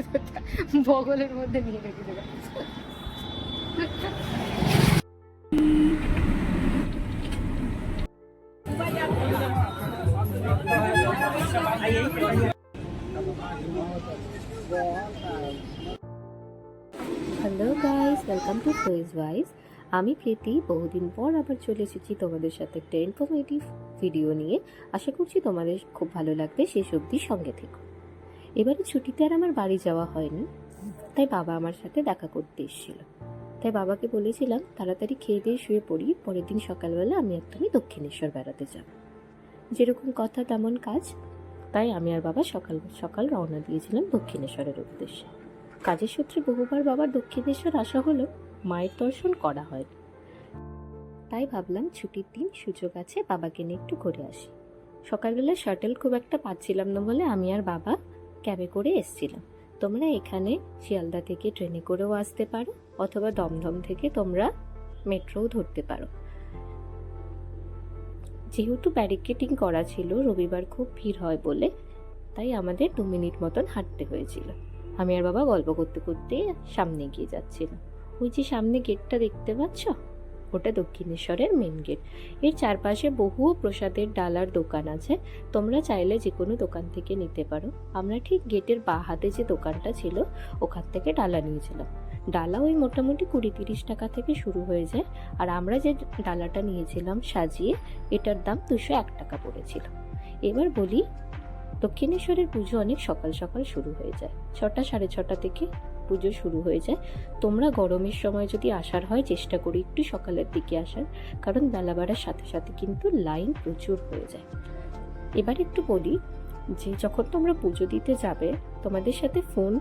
বগলের মধ্যে নিয়ে রেখে দেবে। Hello guys welcome to phrase wise আমি প্রীতি, বহুদিন পর আবার চলে এসেছি তোমাদের সাথে একটা ইনফরমেটিভ ভিডিও নিয়ে। আশা করছি তোমাদের খুব ভালো লাগবে, শেষ অবধি সঙ্গে থেকো। এবারে ছুটিতে আর আমার বাড়ি যাওয়া হয়নি। তাই বাবা আমার সাথে দেখা করতে এসেছিল। তাই বাবাকে বলেছিলাম, তাড়াতাড়ি খেয়ে দিয়ে শুয়ে পড়ি। পরের দিন সকালবেলা আমি একদমই দক্ষিণেশ্বর বেড়াতে যাব। যেরকম কথা, তেমন কাজ। তাই আমি আর বাবা সকাল সকাল রওনা দিয়েছিলাম দক্ষিণেশ্বরের উদ্দেশ্যে। কাজের সূত্রে বহুবার বাবার দক্ষিণেশ্বর আসা হলো, মায়ের দর্শন করা হয় তাই ভাবলাম ছুটির দিন সুযোগ আছে, বাবাকে নিয়ে একটু ঘুরে আসি। সকালবেলা শাটেল খুব একটা পাচ্ছিলাম না বলে আমি আর বাবা ক্যাবে করে এসছিলাম তোমরা এখানে শিয়ালদা থেকে ট্রেনে করেও আসতে পারো, অথবা দমদম থেকে তোমরা মেট্রোও ধরতে পারো। যেহেতু ব্যারিকেটিং করা ছিল, রবিবার খুব ভিড় হয় বলে, তাই আমাদের দু মিনিট মতন হাঁটতে হয়েছিল। আমি আর বাবা গল্প করতে করতে সামনে এগিয়ে যাচ্ছিলাম। ওই যে সামনে গেটটা দেখতে পাচ্ছ? ওটা দক্ষিণেশ্বরের মেন গেট। এর চারপাশে বহু প্রসাদের ডালার দোকান আছে। তোমরা চাইলে যে কোনো দোকান থেকে নিতে পারো। আমরা ঠিক গেটের বা হাতে যে দোকানটা ছিল, ওখান থেকে ডালা নিয়েছিলাম। ডালা ওই মোটামুটি কুড়ি তিরিশ টাকা থেকে শুরু হয়ে যায়। আর আমরা যে ডালাটা নিয়েছিলাম সাজিয়ে, এটার দাম দুশো এক টাকা পড়েছিল। এবার বলি, দক্ষিণেশ্বরের পুজো অনেক সকাল সকাল শুরু হয়ে যায়। ছটা সাড়ে ছটা থেকে পুজো শুরু হয়ে যায়, তোমরা গরমের সময় যদি আসার হয়, চেষ্টা করি একটু সকালের দিকে আসার, কারণ বেলা বাড়ার সাথে সাথে কিন্তু লাইন প্রচুর হয়ে যায়। এবার একটু বলি যে, যখন তোমরা পুজো দিতে যাবে, তোমাদের সাথে ফোন,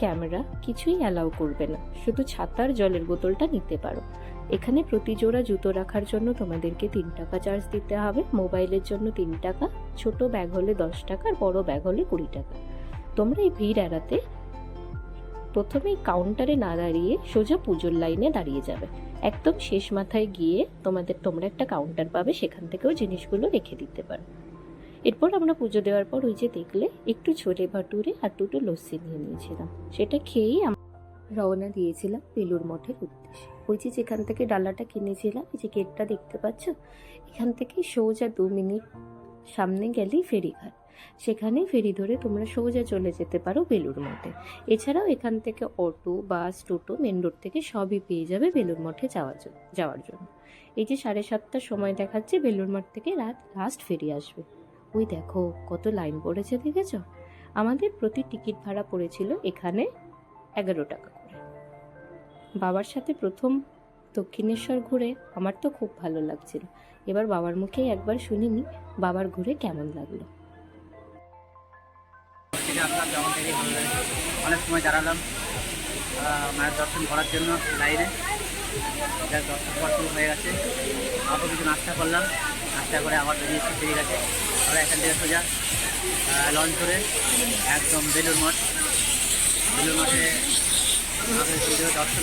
ক্যামেরা কিছুই অ্যালাউ করবে না। শুধু ছাতার জলের বোতলটা নিতে পারো। এখানে প্রতি জোড়া জুতো রাখার জন্য তোমাদেরকে তিন টাকা চার্জ দিতে হবে, মোবাইলের জন্য তিন টাকা, ছোট ব্যাগ হলে দশ টাকা, আর বড় ব্যাগ হলে কুড়ি টাকা। তোমরা এই ভিড় এড়াতে প্রথমেই কাউন্টারে না দাঁড়িয়ে সোজা পুজোর লাইনে দাঁড়িয়ে যাবে। একদম শেষ মাথায় গিয়ে তোমাদের, তোমরা একটা কাউন্টার পাবে, সেখান থেকেও জিনিসগুলো রেখে দিতে পারো। এরপর আমরা পুজো দেওয়ার পর ওই যে দেখলে, একটু ছোলে ভাটুরে আর দুটো লস্যি নিয়ে নিয়েছিলাম। সেটা খেয়েই আমরা রওনা দিয়েছিলাম বেলুর মঠের উদ্দেশ্যে। ওই যে যেখান থেকে ডালাটা কিনেছিলাম যে গেটটা দেখতে পাচ্ছ? এখান থেকে সোজা দু মিনিট সামনে গেলেই ফেরিঘাট। সেখানে ফেরি ধরে তোমরা সোজা চলে যেতে পারো বেলুর মঠে। এছাড়াও এখান থেকে auto, bus, toto, main road থেকে সবই পেয়ে যাবে বেলুর মঠে যাওয়ার জন্য যাওয়ার জন্য। এই যে সাড়ে সাতটার সময় দেখাচ্ছে বেলুর মঠ থেকে রাত লাস্ট ফেরি আসবে। ওই দেখো, কত লাইন পড়েছে দেখেছ? আমাদের প্রতি টিকিট ভাড়া পড়েছিল এখানে এগারো টাকা করে। বাবার সাথে প্রথম দক্ষিণেশ্বর ঘুরে আমার তো খুব ভালো লাগছিল। এবার বাবার মুখেই একবার শুনিনি, বাবার ঘুরে কেমন লাগল। থেকে আসলাম যখন থেকেই ভালো লাগে। অনেক সময় দাঁড়ালাম মায়ের দর্শন করার জন্য লাইনে। যাক, দর্শন করা শুরু হয়ে গেছে। আবার কিছু নাস্তা করলাম। নাস্তা করে আবার বেরিয়েছি ফিরে গেছে। আমরা এখান থেকে সোজা লঞ্চ করে একদম বেলুর মঠ। বেলুর মঠে দর্শন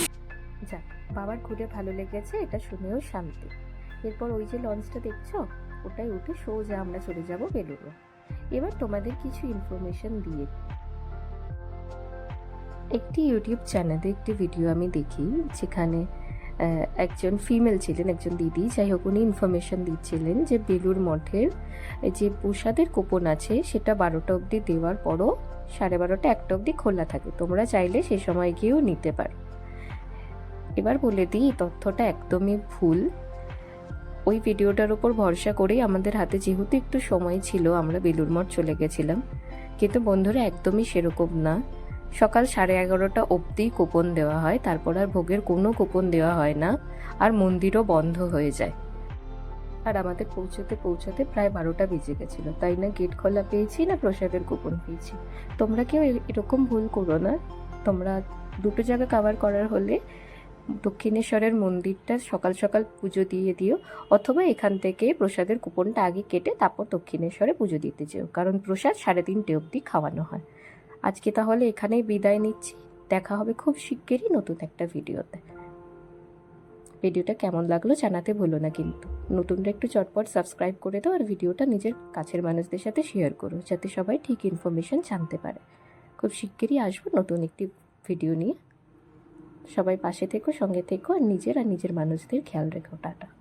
যাক, বাবার ঘুরে ভালো লেগেছে, এটা শুনেও শান্তি। এরপর ওই যে লঞ্চটা দেখছ, ওটাই উঠে সোজা আমরা চলে যাব বেলুড়ে। এবার তোমাদের কিছু ইনফরমেশন দিয়ে একটি ইউটিউব চ্যানেলে একটি ভিডিও আমি দেখি, যেখানে একজন ফিমেল ছিলেন, একজন দিদি। যাই হোক, উনি ইনফরমেশন দিচ্ছিলেন যে বেলুর মঠের যে প্রসাদের কুপন আছে, সেটা বারোটা অবধি দেওয়ার পরও সাড়ে বারোটা, একটা অবধি খোলা থাকে। তোমরা চাইলে সে সময় গিয়েও নিতে পারো। এবার বলে দিই তথ্যটা একদমই ভুল। ওই ভিডিওটার উপর ভরসা করেই আমাদের হাতে যেহেতু একটু সময় ছিল, আমরা বেলুর মঠ চলে গেছিলাম। কিন্তু বন্ধুরা, একদমই সেরকম না। সকাল সাড়ে এগারোটা অবধি কুপন দেওয়া হয়, তারপর আর ভোগের কোনো কুপন দেওয়া হয় না, আর মন্দিরও বন্ধ হয়ে যায়। আর আমাদের পৌঁছতে পৌঁছতে প্রায় বারোটা বেজে গেছিল। তাই না, গেট খোলা পেয়েছি না প্রসাদের কুপন পেয়েছি? তোমরা কেউ এরকম ভুল করো না। তোমরা দুটো জায়গা কাভার করার হলে দক্ষিণেশ্বরের মন্দিরটা সকাল সকাল পুজো দিয়ে দিও, অথবা এখান থেকে প্রসাদের কুপনটা আগে কেটে তারপর দক্ষিণেশ্বরে পুজো দিতে যেও, কারণ প্রসাদ সাড়ে তিনটে অবধি খাওয়ানো হয়। আজকে তাহলে এখানেই বিদায় নিচ্ছি। দেখা হবে খুব শিগগিরই নতুন একটা ভিডিওতে। ভিডিওটা কেমন লাগল জানাতে ভুলো না কিন্তু। নতুনটা একটু চটপট সাবস্ক্রাইব করে দাও আর ভিডিওটা নিজের কাছের মানুষদের সাথে শেয়ার করো, যাতে সবাই ঠিক ইনফরমেশন জানতে পারে। খুব শিগগিরই আসব নতুন একটি ভিডিও নিয়ে। সবাই পাশে থেকো সঙ্গে থেকো আর নিজের আর নিজের মানুষদের খেয়াল রেখো টাটা।